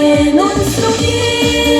내 눈속에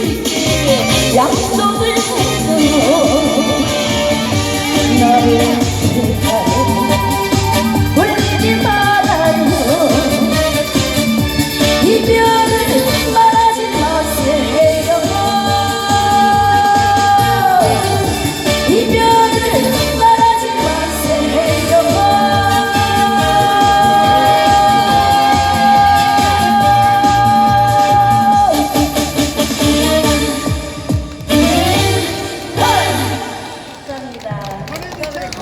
약속을 했고 나를 울지 말아요 이별